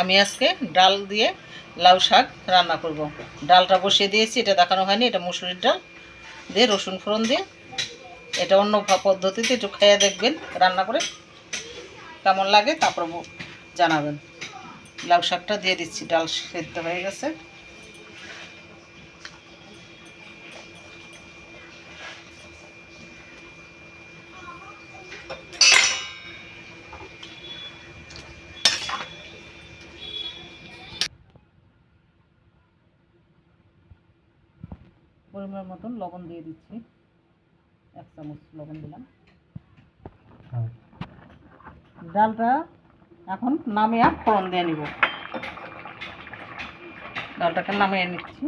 আমি আজকে ডাল দিয়ে লাউ শাক রান্না করব। ডালটা বসিয়ে দিয়েছি, এটা দেখানো হয়নি, এটা মুসুরির ডাল দিয়ে রসুন ফোড়ন দিয়ে। এটা অন্য পদ্ধতিতে একটু খেয়ে দেখবেন, রান্না করে কেমন লাগে, তারপর জানাবেন। লাউ শাকটা দিয়ে দিচ্ছি, ডাল সেদ্ধ হয়ে গেছে। পরিমাণ মতন লবণ দিয়ে দিচ্ছি। এক চামচ লবণ দিলাম। ডালটা এখন নামিয়ে ফোড়ন দিয়ে নিব। ডালটাকে নামিয়ে নিচ্ছি।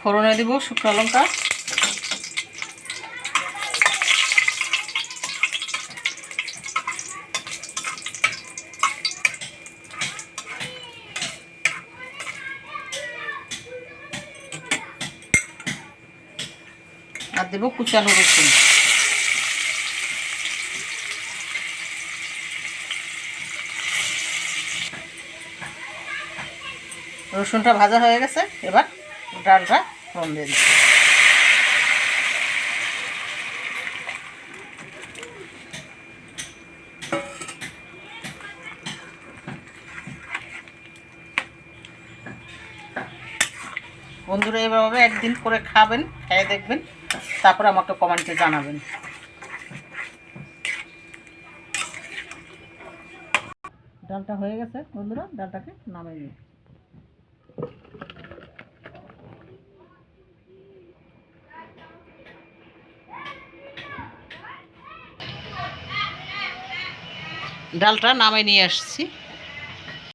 ফোড়নে দিব শুকনো লঙ্কা। আর দেবো, কুচানো রসুন। রসুনটা ভাজা হয়ে গেছে, এবার ডালটা ফোড়ন দিয়ে দিচ্ছি। বন্ধুরা, এভাবে একদিন করে খাবেন, খেয়ে দেখবেন। তারপর আমাকে কমেন্টে জানাবেন। ডালটা হয়ে গেছে বন্ধুরা, ডালটাকে নামিয়ে নিই। ডালটা নামিয়ে নিয়ে আসছি।